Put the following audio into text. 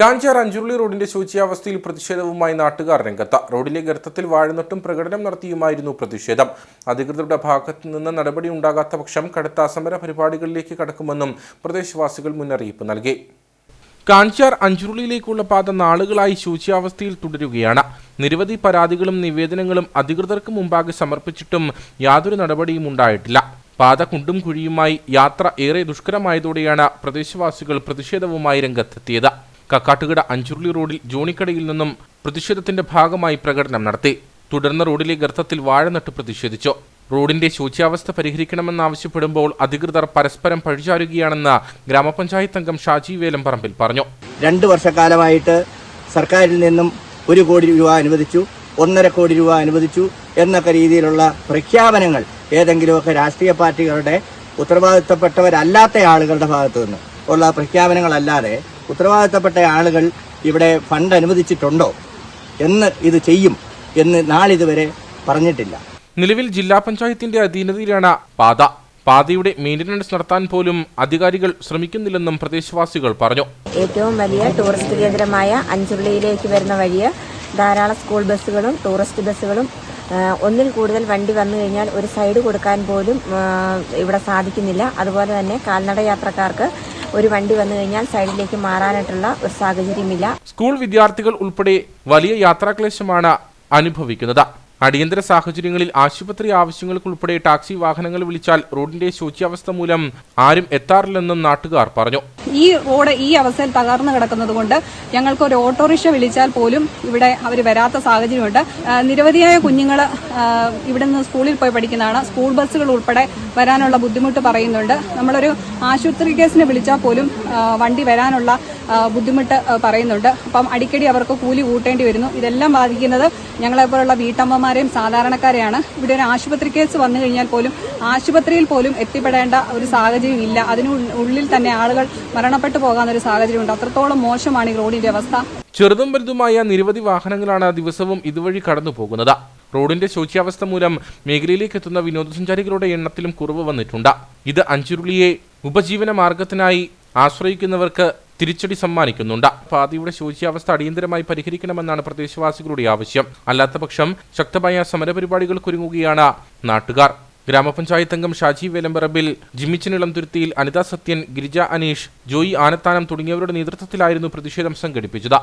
കാഞ്ചാർ അഞ്ചുരുളി റോഡിന്റെ ശോച്യാവസ്ഥയിൽ പ്രതിഷേധവുമായി നാട്ടുകാർ രംഗത്ത്. റോഡിലെ ഗർത്തത്തിൽ വാഴുന്നിട്ടും പ്രകടനം നടത്തിയുമായിരുന്നു പ്രതിഷേധം. അധികൃതരുടെ ഭാഗത്തു നിന്ന് നടപടി ഉണ്ടാകാത്ത പക്ഷം കടുത്ത സമര പരിപാടികളിലേക്ക് കടക്കുമെന്നും പ്രദേശവാസികൾ മുന്നറിയിപ്പ് നൽകി. കാഞ്ചാർ അഞ്ചുരുളിയിലേക്കുള്ള പാത നാളുകളായി ശൂച്യാവസ്ഥയിൽ തുടരുകയാണ്. നിരവധി പരാതികളും നിവേദനങ്ങളും അധികൃതർക്ക് മുമ്പാകെ സമർപ്പിച്ചിട്ടും യാതൊരു നടപടിയും ഉണ്ടായിട്ടില്ല. പാത കുണ്ടും കുഴിയുമായി യാത്ര ഏറെ ദുഷ്കരമായതോടെയാണ് പ്രദേശവാസികൾ പ്രതിഷേധവുമായി രംഗത്തെത്തിയത്. കക്കാട്ടുകട അഞ്ചുരുളി റോഡിൽ ജോണിക്കടയിൽ നിന്നും പ്രതിഷേധത്തിന്റെ ഭാഗമായി പ്രകടനം നടത്തി. തുടർന്ന് റോഡിലെ ഗർത്തത്തിൽ വാഴ നട്ട് പ്രതിഷേധിച്ചു. റോഡിന്റെ ശോച്യാവസ്ഥ പരിഹരിക്കണമെന്നാവശ്യപ്പെടുമ്പോൾ അധികൃതർ പരസ്പരം പഴിചാരുകയാണെന്ന് ഗ്രാമപഞ്ചായത്ത് അംഗം ഷാജി വേലംപറമ്പിൽ പറഞ്ഞു. രണ്ട് വർഷക്കാലമായിട്ട് സർക്കാരിൽ നിന്നും ഒരു കോടി രൂപ അനുവദിച്ചു ഒന്നര കോടി രൂപ അനുവദിച്ചു എന്നൊക്കെ രീതിയിലുള്ള പ്രഖ്യാപനങ്ങൾ ഏതെങ്കിലുമൊക്കെ രാഷ്ട്രീയ പാർട്ടികളുടെ ഉത്തരവാദിത്തപ്പെട്ടവരല്ലാത്ത ആളുകളുടെ ഭാഗത്തു നിന്ന് ഉള്ള പ്രഖ്യാപനങ്ങളല്ലാതെ ഉത്തരവാദിത്തപ്പെട്ട ആളുകൾ ഇവിടെ ഫണ്ട് അനുവദിച്ചിട്ടുണ്ടോ? എന്ന് ഇത് ചെയ്യും എന്ന് നാളിതുവരെ പറഞ്ഞിട്ടില്ല. നിലവിൽ ജില്ലാ പഞ്ചായത്തിന്റെ അധീനതയിലാണ് പാത. പാതയുടെ മെയിന്റനൻസ് നടത്താൻ പോലും അധികാരികൾ ശ്രമിക്കുന്നില്ലെന്നും പ്രദേശവാസികൾ പറഞ്ഞു. ഏറ്റവും വലിയ ടൂറിസ്റ്റ് കേന്ദ്രമായ അഞ്ചുള്ളിയിലേക്ക് വരുന്ന വഴിയെ ധാരാളം സ്കൂൾ ബസ്സുകളും ടൂറിസ്റ്റ് ബസ്സുകളും ഒന്നിൽ കൂടുതൽ വണ്ടി വന്നു കഴിഞ്ഞാൽ ഒരു സൈഡ് കൊടുക്കാൻ പോലും ഇവിടെ സാധിക്കുന്നില്ല. അതുപോലെ തന്നെ കാൽനട യാത്രക്കാർക്ക് ഒരു വണ്ടി വന്നു കഴിഞ്ഞാൽ സൈഡിലേക്ക് മാറാനായിട്ടുള്ള ഒരു സാഹചര്യമില്ല. സ്കൂൾ വിദ്യാർത്ഥികൾ ഉൾപ്പെടെ വലിയ യാത്രാക്ലേശമാണ് അനുഭവിക്കുന്നത്. അടിയന്തര സാഹചര്യങ്ങളിൽ ആശുപത്രി ആവശ്യങ്ങൾക്കുൾപ്പെടെ ടാക്സി വാഹനങ്ങൾ വിളിച്ചാൽ റോഡിന്റെ ശോച്യാവസ്ഥ മൂലം ആരും എത്താറില്ലെന്നും നാട്ടുകാർ പറഞ്ഞു. ഈ റോഡ് ഈ അവസ്ഥയിൽ തകർന്നു കിടക്കുന്നത് കൊണ്ട് ഞങ്ങൾക്ക് ഒരു ഓട്ടോറിക്ഷ വിളിച്ചാൽ പോലും ഇവിടെ അവർ വരാത്ത സാഹചര്യമുണ്ട്. നിരവധിയായ കുഞ്ഞുങ്ങൾ ഇവിടെ നിന്ന് സ്കൂളിൽ പോയി പഠിക്കുന്നതാണ്. സ്കൂൾ ബസ്സുകൾ ഉൾപ്പെടെ വരാനുള്ള ബുദ്ധിമുട്ട് പറയുന്നുണ്ട്. നമ്മളൊരു ആശുപത്രി കേസിന് വിളിച്ചാൽ പോലും വണ്ടി വരാനുള്ള ബുദ്ധിമുട്ട് പറയുന്നുണ്ട്. അപ്പം അടിക്കടി അവർക്ക് കൂലി കൂട്ടേണ്ടി വരുന്നു. ഇതെല്ലാം ബാധിക്കുന്നത് ഞങ്ങളെപ്പോലുള്ള വീട്ടമ്മമാരെയും സാധാരണക്കാരെയാണ്. ഇവിടെ ഒരു ആശുപത്രി കേസ് വന്നു കഴിഞ്ഞാൽ പോലും ആശുപത്രിയിൽ പോലും എത്തിപ്പെടേണ്ട ഒരു സാഹചര്യം ഇല്ല. അതിനു ഉള്ളിൽ തന്നെ ആളുകൾ മരണപ്പെട്ടു പോകാവുന്ന ഒരു സാഹചര്യമുണ്ട്. അത്രത്തോളം മോശമാണ് ഈ റോഡിന്റെ അവസ്ഥ. ചെറുതും വലുതുമായ നിരവധി വാഹനങ്ങളാണ് ദിവസവും ഇതുവഴി കടന്നു പോകുന്നത്. റോഡിന്റെ ശോച്യാവസ്ഥ മൂലം മേഖലയിലേക്ക് എത്തുന്ന വിനോദസഞ്ചാരികളുടെ എണ്ണത്തിലും കുറവ് വന്നിട്ടുണ്ട്. ഇത് അഞ്ചുരുളിയെ ഉപജീവന മാർഗത്തിനായി ആശ്രയിക്കുന്നവർക്ക് തിരിച്ചടി സമ്മാനിക്കുന്നുണ്ട്. പാതയുടെ ശോച്യാവസ്ഥ അടിയന്തരമായി പരിഹരിക്കണമെന്നാണ് പ്രദേശവാസികളുടെ ആവശ്യം. അല്ലാത്തപക്ഷം ശക്തമായ സമരപരിപാടികൾക്കൊരുങ്ങുകയാണ് നാട്ടുകാർ. ഗ്രാമപഞ്ചായത്ത് അംഗം ഷാജി വേലമ്പറമ്പിൽ ജിമ്മിച്ചനിളം തുരുത്തിയിൽ അനിത സത്യൻ ഗിരിജ അനീഷ് ജോയി ആനത്താനം തുടങ്ങിയവരുടെ നേതൃത്വത്തിലായിരുന്നു പ്രതിഷേധം സംഘടിപ്പിച്ചത്.